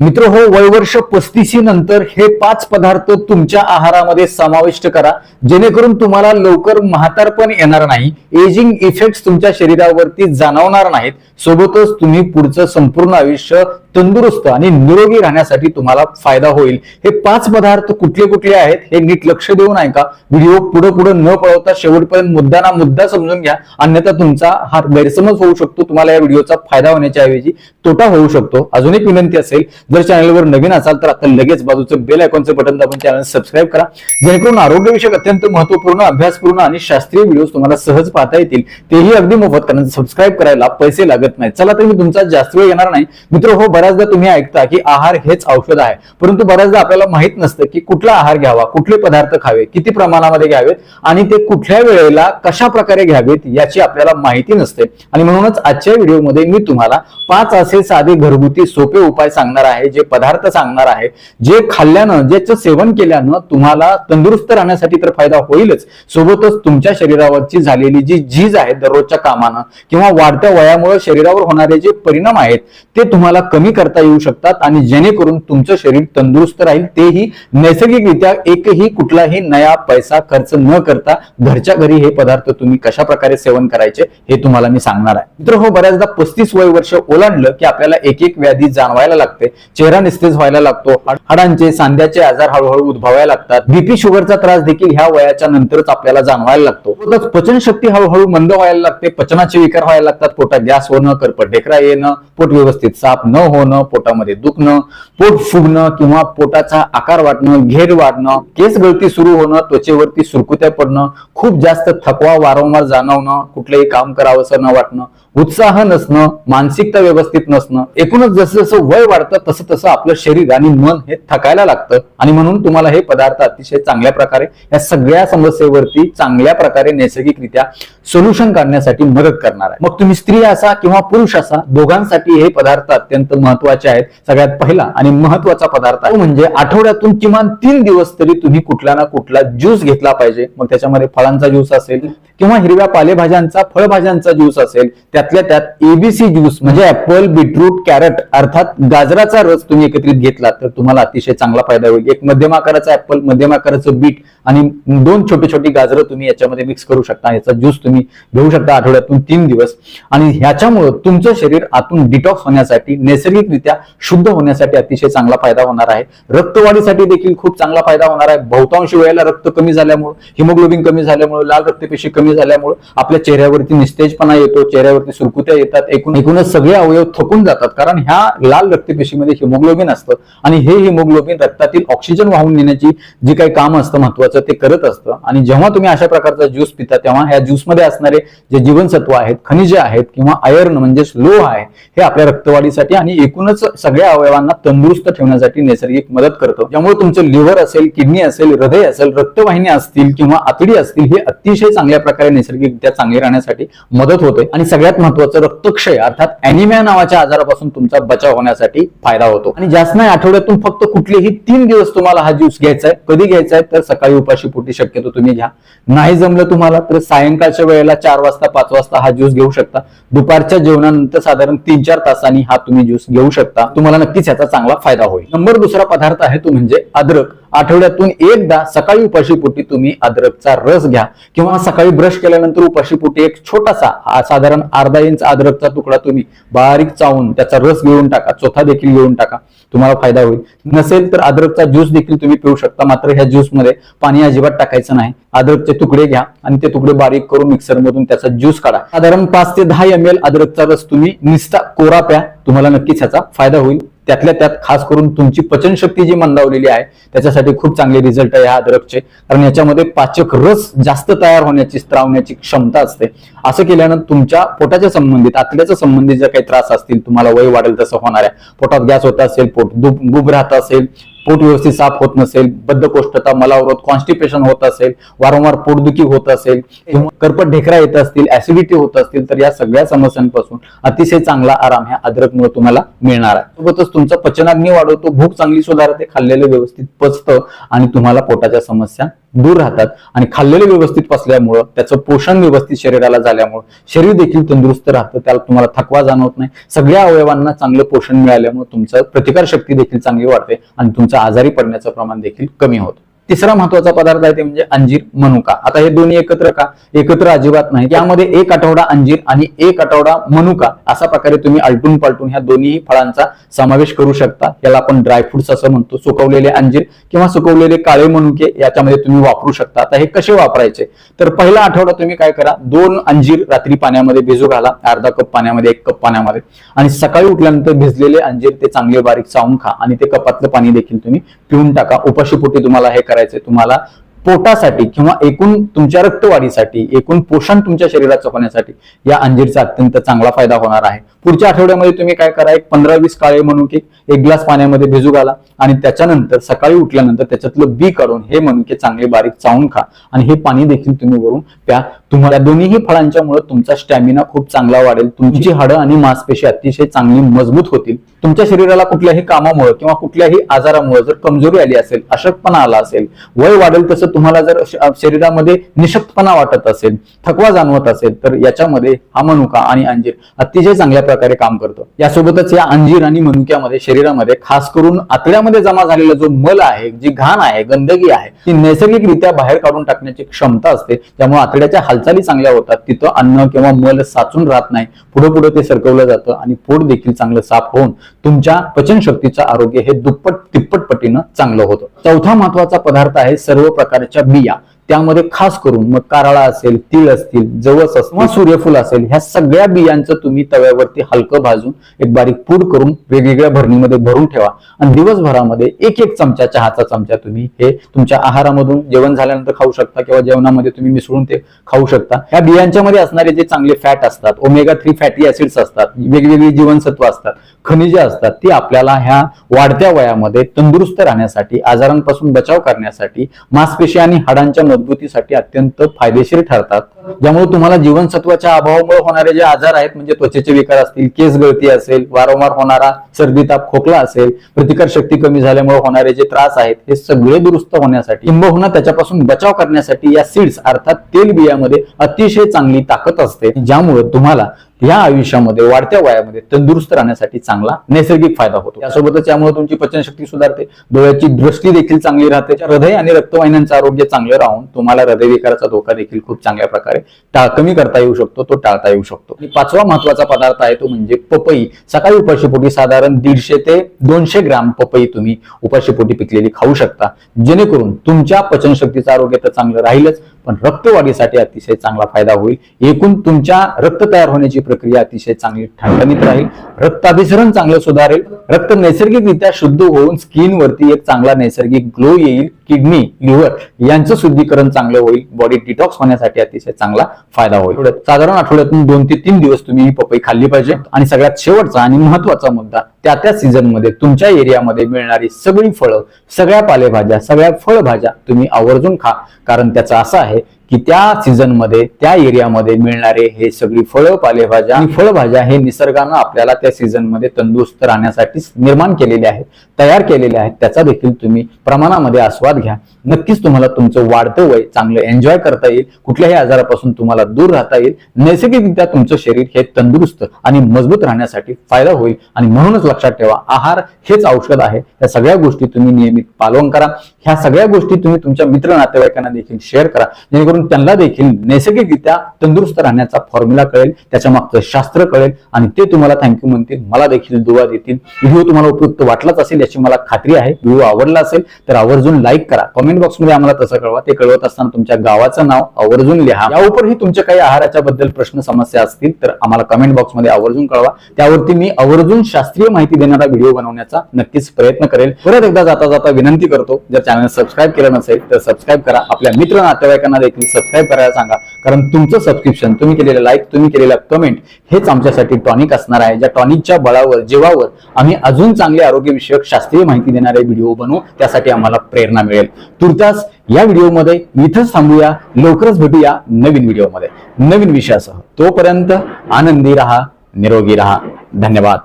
मित्र हो वयवर्ष पस्तीसी नंतर हे पाच पदार्थ तुमच्या आहारामध्ये समाविष्ट करा. जेणेकरून तुम्हाला लवकर म्हातारपण येणार नाही एजिंग इफेक्ट्स तुमच्या शरीरावरती जाणवणार नाहीत. सोबतच तुम्ही पुढचं संपूर्ण आयुष्य तंदुरुस्त आणि निरोगी राहण्यासाठी तुम्हाला फायदा होईल. हे पाच पदार्थ कुठले कुठले आहेत हे नीट लक्ष देऊन ऐका. व्हिडिओ पुढे पुढे न पळवता शेवटपर्यंत मुद्दा ना मुद्दा समजून घ्या. अन्यथा तुमचा हा गैरसमज होऊ शकतो. तुम्हाला या व्हिडिओचा फायदा होण्याच्या ऐवजी तोटा होऊ शकतो. अजून एक विनंती असेल जर चॅनलवर नवीन असाल तर आता लगेच बाजूचं बेल आयकॉनचं बटन दाबून चॅनल सबस्क्राईब करा. जेणेकरून आरोग्यविषयक अत्यंत महत्त्वपूर्ण अभ्यासपूर्ण आणि शास्त्रीय व्हिडिओ तुम्हाला सहज पाहता येतील. तेही अगदी मोफत कारण सबस्क्राईब करायला पैसे लागत नाही चला तर मी तुमचा जास्त वेळ येणार नाही. मित्र हो बऱ्याचदा तुम्ही ऐकता की आहार हेच औषध आहे. परंतु बऱ्याचदा आपल्याला माहीत नसतं की कुठला आहार घ्यावा कुठले पदार्थ खावे किती प्रमाणामध्ये घ्यावेत आणि ते कुठल्या वेळेला कशा प्रकारे घ्यावेत याची आपल्याला माहिती नसते. आणि म्हणूनच आजच्या व्हिडिओमध्ये मी तुम्हाला पाच असे साधे घरगुती सोपे उपाय सांगणार आहे जे पदार्थ सांगणार आहे जे खाल्ल्यानं ज्याचं सेवन केल्यानं तुम्हाला तंदुरुस्त राहण्यासाठी तर फायदा होईलच. सोबतच तुमच्या शरीरावरची झालेली जी झीज आहे दररोजच्या कामानं किंवा वाढत्या वयामुळे शरीरावर होणारे जे परिणाम आहेत ते तुम्हाला कमी कमी करता येऊ शकतात आणि जेणेकरून तुमचं शरीर तंदुरुस्त राहील. तेही नैसर्गिकरित्या एकही कुठलाही नया पैसा खर्च न करता घरच्या घरी हे पदार्थ तुम्ही कशा प्रकारे सेवन करायचे हे तुम्हाला मी सांगणार आहे. मित्र हो बऱ्याचदा पस्तीस वय वर्ष ओलांडलं की आपल्याला एक एक व्याधी जाणवायला लागते. चेहरा निस्तेज व्हायला लागतो. हाडांचे सांध्याचे आजार हळूहळू उद्भवायला लागतात. बीपी शुगरचा त्रास देखील ह्या वयाच्या नंतरच आपल्याला जाणवायला लागतो. पचनशक्ती हळूहळू मंद व्हायला लागते. पचनाचे विकार व्हायला लागतात. पोटात गॅस होणं करपट ढेकरा येणं पोट व्यवस्थित साफ न होणं पोटामध्ये दुखणं पोट फुगणं किंवा पोटाचा आकार वाढणं घेर वाढणं केस गळती सुरू होणं त्वचेवरती सुरकुत्या पडणं खूप जास्त थकवा वारंवार जाणवणं कुठलंही काम करावंसं न वाटणं उत्साह नसणं मानसिकता व्यवस्थित नसणं एकूणच जसं जसं वय वाढतं तसं तसं आपलं शरीर आणि मन हे थकायला लागतं. आणि म्हणून तुम्हाला हे पदार्थ अतिशय चांगल्या प्रकारे या सगळ्या समस्येवरती चांगल्या प्रकारे नैसर्गिकरित्या सोल्युशन काढण्यासाठी मदत करणार आहे. मग तुम्ही स्त्री असा किंवा पुरुष असा दोघांसाठी हे पदार्थ अत्यंत महत्त्वाचे आहेत. सगळ्यात पहिला आणि महत्त्वाचा पदार्थ आहे म्हणजे आठवड्यातून किमान तीन दिवस तरी तुम्ही कुठला ना कुठला ज्यूस घेतला पाहिजे. मग त्याच्यामध्ये फळांचा ज्यूस असेल किंवा हिरव्या पालेभाज्यांचा फळभाज्यांचा ज्यूस असेल त्यातल्या त्यात एबीसी ज्यूस म्हणजे ऍपल बीटरूट कॅरेट अर्थात गाजराचा रस तुम्ही एकत्रित घेतला तर तुम्हाला अतिशय चांगला फायदा होईल. एक मध्यम आकाराचा ऍपल मध्यम आकाराचं बीट आणि दोन छोटी छोटी गाजरं तुम्ही याच्यामध्ये मिक्स करू शकता. याचा ज्यूस तुम्ही घेऊ शकता आठवड्यातून तीन दिवस. आणि ह्याच्यामुळं तुमचं शरीर आतून डिटॉक्स होण्यासाठी नैसर्गिकरित्या शुद्ध होण्यासाठी अतिशय चांगला फायदा होणार आहे. रक्तवाढीसाठी देखील खूप चांगला फायदा होणार आहे. बहुतांश वेळेला रक्त कमी झाल्यामुळे हिमोग्लोबिन कमी झाल्यामुळे लाल रक्तपेशी कमी झाल्यामुळे आपल्या चेहऱ्यावरती निस्तेजपणा येतो चेहऱ्यावरती सुरकुत्या येतात एकूण एकूणच सगळे अवयव थकून जातात. कारण ह्या लाल रक्तपेशीमध्ये हिमोग्लोबिन असतं आणि हे हिमोग्लोबिन रक्तातील ऑक्सिजन वाहून नेण्याची जी काही काम असतं महत्वाचं ते करत असतं. आणि जेव्हा तुम्ही अशा प्रकारचा ज्यूस पिता तेव्हा ह्या ज्यूसमध्ये असणारे जे जीवनसत्व आहेत खनिजे आहेत किंवा आयर्न म्हणजेच लोह आहे हे आपल्या रक्तवाढीसाठी आणि एकूणच सगळ्या अवयवांना तंदुरुस्त ठेवण्यासाठी नैसर्गिक मदत करतो. त्यामुळे तुमचं लिव्हर असेल किडनी असेल हृदय असेल रक्तवाहिन्या असतील किंवा आतडी असतील हे अतिशय चांगल्या प्रकारे नैसर्गिकरित्या चांगले राहण्यासाठी मदत होते. आणि सगळ्यात महत्वाचं रक्तक्षय अर्थात अॅनिमिया नावाच्या आजारापासून तुमचा बचाव होण्यासाठी फायदा होतो. आणि जास्त नाही आठवड्यातून फक्त कुठलेही तीन दिवस तुम्हाला हा ज्यूस घ्यायचा आहे कधी घ्यायचा आहे तर सकाळी उपाशी पोटी शक्यतो तुम्ही घ्या. नाही जमलं तुम्हाला तर सायंकाळच्या वेळेला चार वाजता पाच वाजता हा ज्यूस घेऊ शकता. दुपारच्या जेवणानंतर साधारण तीन चार तासांनी हा तुम्ही ज्यूस घेऊ शकता. तुम्हाला नक्कीच याचा चांगला फायदा होईल. नंबर दुसरा पदार्थ आहे तो म्हणजे अद्रक. आठवड्यातून एकदा सकाळी उपाशीपोटी तुम्ही अद्रकचा रस घ्या. किंवा सकाळी ब्रश केल्यानंतर उपाशीपोटी एक छोटासा आ- साधारण अर्धा इंच अद्रकचा तुकडा तुम्ही बारीक चावून त्याचा रस घेऊन टाका चोथा देखील घेऊन टाका. तुम्हाला फायदा होईल. नसेल तर अद्रकचा ज्यूस देखील तुम्ही पिऊ शकता मात्र ह्या ज्यूसमध्ये पाणी अजिबात टाकायचं नाही. अद्रकचे तुकडे घ्या आणि ते तुकडे बारीक करून मिक्सर मधून त्याचा ज्यूस काढा. साधारण पाच ते दहा एम एल अद्रकचा रस तुम्ही निस्ता कोरा प्या तुम्हाला नक्कीच ह्याचा फायदा होईल. त्यातल्या त्यात खास करून तुमची पचनशक्ती जी मंदावलेली आहे त्याच्यासाठी खूप चांगले रिझल्ट आहे ह्या अद्रकचे. कारण याच्यामध्ये पाचक रस जास्त तयार होण्याची स्त्रावण्याची क्षमता असते. असं केल्यानं तुमच्या पोटाच्या संबंधित आतड्याच्या संबंधित जे काही त्रास असतील तुम्हाला वय वाढेल तसं होणार आहे. पोटात गॅस होत असेल पोट दुब गुब राहत असेल पोट व्यवस्थित साफ होत नसेल बद्धकोष्ठता मलावरोध कॉन्स्टिपेशन होत असेल वारंवार पोटदुखी होत असेल किंवा कर्पट ढेकरा येत असतील ऍसिडिटी होत असतील तर या सगळ्या समस्यांपासून अतिशय चांगला आराम ह्या अद्रकमुळे तुम्हाला मिळणार आहे. सोबतच तुमचा पचनाग्नी वाढवतो भूक चांगली सुधारते खाल्लेलं व्यवस्थित पचतं आणि तुम्हाला पोटाच्या समस्या दूर राहतात आणि खाल्लेले व्यवस्थित पसल्यामुळं त्याचं पोषण व्यवस्थित शरीराला झाल्यामुळं शरीर देखील तंदुरुस्त राहतं त्याला तुम्हाला थकवा जाणवत नाही. सगळ्या अवयवांना चांगलं पोषण मिळाल्यामुळे तुमचं प्रतिकार शक्ती देखील चांगली वाढते आणि तुमचं आजारी पडण्याचं प्रमाण देखील कमी होतं. तिसरा महत्त्वाचा पदार्थ आहे ते म्हणजे अंजीर मनुका. आता हे दोन्ही एकत्र का? एकत्र अजिबात नाही. यामध्ये एक आठवडा अंजीर आणि एक आठवडा मनुका अशा प्रकारे तुम्ही आलटून पालटून ह्या दोन्ही फळांचा समावेश करू शकता. याला आपण ड्रायफ्रुट्स असं म्हणतो. सुकवलेले अंजीर किंवा सुकवलेले काळे मनुके याच्यामध्ये तुम्ही वापरू शकता. आता हे कसे वापरायचे? तर पहिला आठवडा तुम्ही काय करा? दोन अंजीर रात्री पाण्यामध्ये भिजू घाला. अर्धा कप पाण्यामध्ये एक कप पाण्यामध्ये. आणि सकाळी उठल्यानंतर भिजलेले अंजीर ते चांगले बारीक चावून खा आणि ते कपातलं पाणी देखील तुम्ही पिऊन टाका. उपाशीपोटी तुम्हाला हे करायचंय तुम्हाला पोटासाठी किंवा एकूण तुमच्या रक्तवाढीसाठी एकूण पोषण तुमच्या शरीरात होण्यासाठी या अंजीरचा अत्यंत चांगला फायदा होणार आहे. पुढच्या आठवड्यामध्ये तुम्ही काय करा एक पंधरा वीस काळे मनुके एक ग्लास पाण्यामध्ये भिजू घाला आणि त्याच्यानंतर सकाळी उठल्यानंतर त्याच्यातलं बी काढून हे मनुके चांगले बारीक चावून खा. आणि हे पाणी देखील तुम्ही वरून प्या. तुम्हाला दोन्हीही फळांच्या मुळे तुमचा स्टॅमिना खूप चांगला वाढेल. तुमची हाडं आणि मांसपेशी अतिशय चांगली मजबूत होतील. तुमच्या शरीराला कुठल्याही कामामुळे किंवा कुठल्याही आजारामुळे जर कमजोरी आली असेल अशक्तपणा आला असेल वय वाढेल तसं तुम्हाला जर शरीरामध्ये निशक्तपणा वाटत असेल थकवा जाणवत असेल तर याच्यामध्ये हा मनुका आणि अंजीर अतिशय चांगल्या प्रकारे काम करतो. यासोबतच या अंजीर आणि मनुक्यामध्ये शरीरामध्ये खास करून आतड्यामध्ये जमा झालेला जो मल आहे जी घाण आहे गंदगी आहे ती नैसर्गिकरित्या बाहेर काढून टाकण्याची क्षमता असते. त्यामुळे आतड्याच्या हालचाली चांगल्या होतात. तिथं अन्न किंवा मल साचून राहत नाही. पुढे पुढे ते सरकवलं जातं आणि पोट देखील चांगलं साफ होऊन तुमच्या पचनशक्तीचं आरोग्य हे दुप्पट तिप्पट पटीनं चांगलं होतं. चौथा महत्त्वाचा पदार्थ आहे सर्व प्रकारच्या बिया. त्यामध्ये खास करून मग कारळा असेल तीळ असतील जवस किंवा सूर्यफूल असेल ह्या सगळ्या बियांचं तुम्ही तव्यावरती हलकं भाजून एक बारीक पूड करून वेगवेगळ्या भरणीमध्ये भरून ठेवा. आणि दिवसभरामध्ये एक एक चमचा चहाचा चमचा तुम्ही हे तुमच्या आहारामधून जेवण झाल्यानंतर खाऊ शकता किंवा जेवणामध्ये तुम्ही मिसळून ते खाऊ शकता. या बियांच्या मध्ये असणारे जे चांगले फॅट असतात ओमेगा थ्री फॅटी ऍसिड्स असतात वेगवेगळी जीवनसत्व असतात खनिजे असतात ती आपल्याला ह्या वाढत्या वयामध्ये तंदुरुस्त राहण्यासाठी आजारांपासून बचाव करण्यासाठी मांसपेशी आणि हाडांच्या मजबूतीसाठी अत्यंत फायदेशीर ठरतात. ज्यामुळे तुम्हाला जीवनसत्वाच्या अभावामुळे होणारे जे आजार आहेत म्हणजे त्वचेचे विकार असतील केस गळती असेल वारंवार होणारा सर्दी ताप खोकला असेल प्रतिकार शक्ती कमी झाल्यामुळे होणारे जे त्रास आहेत हे सगळे दुरुस्त होण्यासाठी किंबहुना त्याच्यापासून बचाव करण्यासाठी या सीड्स अर्थात तेल बियामध्ये अतिशय चांगली ताकद असते ज्यामुळे तुम्हाला या आयुष्यामध्ये वाढत्या वयामध्ये तंदुरुस्त राहण्यासाठी चांगला नैसर्गिक फायदा होतो. त्यासोबतच यामुळे तुमची पचनशक्ती सुधारते डोळ्याची दृष्टी देखील चांगली राहते हृदय आणि रक्तवाहिन्यांचं आरोग्य चांगलं राहून तुम्हाला हृदयविकाराचा धोका देखील खूप चांगल्या प्रकारे टाळ कमी करता येऊ शकतो तो टाळता येऊ शकतो. आणि पाचवा महत्त्वाचा पदार्थ आहे तो म्हणजे पपई. सकाळी उपाशीपोटी साधारण दीडशे ते दोनशे ग्राम पपई तुम्ही उपाशीपोटी पिकलेली खाऊ शकता. जेणेकरून तुमच्या पचनशक्तीचं आरोग्य तर चांगलं राहीलच. पण रक्तवाढीसाठी अतिशय चांगला फायदा होईल. एकूण तुमच्या रक्त तयार होण्याची प्रक्रिया अतिशय चांगली ठणठणीत राहील. रक्ताभिसरण चांगलं सुधारेल. रक्त नैसर्गिकरित्या शुद्ध होऊन स्किन वरती एक चांगला नैसर्गिक ग्लो येईल. किडनी लिव्हर यांचं शुद्धीकरण चांगलं होईल. बॉडी डिटॉक्स होण्यासाठी अतिशय चांगला फायदा होईल. साधारण आठवड्यातून दोन ते तीन दिवस तुम्ही ही पपई खाल्ली पाहिजे. आणि सगळ्यात शेवटचा आणि महत्त्वाचा मुद्दा त्या त्या सीझनमध्ये तुमच्या एरियामध्ये मिळणारी सगळी फळं सगळ्या पालेभाज्या सगळ्या फळभाज्या तुम्ही आवर्जून खा. कारण त्याचं असं आहे की त्या सीझनमध्ये त्या एरियामध्ये मिळणारे हे सगळी फळं पालेभाज्या आणि फळभाज्या हे निसर्गानं आपल्याला त्या सीझनमध्ये तंदुरुस्त राहण्यासाठी निर्माण केलेले आहेत तयार केलेले आहेत. त्याचा देखील तुम्ही प्रमाणामध्ये आस्वाद घ्या. नक्कीच तुम्हाला तुमचं वाढतं वय चांगलं एन्जॉय करता येईल. कुठल्याही आजारापासून तुम्हाला दूर राहता येईल. नैसर्गिकरित्या तुमचं शरीर हे तंदुरुस्त आणि मजबूत राहण्यासाठी फायदा होईल. आणि म्हणूनच लक्षात ठेवा आहार हेच औषध आहे. या सगळ्या गोष्टी तुम्ही नियमित पालन करा. ह्या सगळ्या गोष्टी तुम्ही तुमच्या मित्र नातेवाईकांना देखील शेअर करा. जेणेकरून त्यांना देखील नैसर्गिकरित्या तंदुरुस्त राहण्याचा फॉर्म्युला कळेल त्याच्या मागचं शास्त्र कळेल आणि ते तुम्हाला थँक्यू म्हणतील मला देखील दुवा देतील. व्हिडिओ तुम्हाला उपयुक्त वाटलाच असेल याची मला खात्री आहे. व्हिडिओ आवडला असेल तर आवर्जून लाईक करा. कमेंट बॉक्समध्ये आम्हाला तसं कळवा. ते कळवत असताना तुमच्या गावाचं नाव आवर्जून लिहा. यावरही तुमच्या काही आहाराच्या बद्दल प्रश्न समस्या असतील तर आम्हाला कमेंट बॉक्समध्ये आवर्जून कळवा. त्यावरती मी आवर्जून शास्त्रीय माहिती देणारा व्हिडिओ बनवण्याचा नक्कीच प्रयत्न करेल. परत एकदा जाता जाता विनंती करतो. जर चॅनल सबस्क्राईब केलं नसेल तर सबस्क्राईब करा. आपल्या मित्र नातेवाईकांना देखील सबस्क्राईब करायला सांगा. कारण तुमचं सबस्क्रिप्शन तुम्ही केलेलं लाईक तुम्ही केलेला कमेंट हेच आमच्यासाठी टॉनिक असणार आहे. ज्या टॉनिकच्या बळावर जीवावर आम्ही अजून चांगले आरोग्यविषयक शास्त्रीय माहिती देणारे व्हिडिओ बनवू त्यासाठी आम्हाला प्रेरणा मिळेल. तुर्तास या व्हिडिओमध्ये इथंच थांबूया. लवकरच भेटूया नवीन व्हिडिओमध्ये नवीन विषयासह. तोपर्यंत आनंदी राहा निरोगी राहा. धन्यवाद.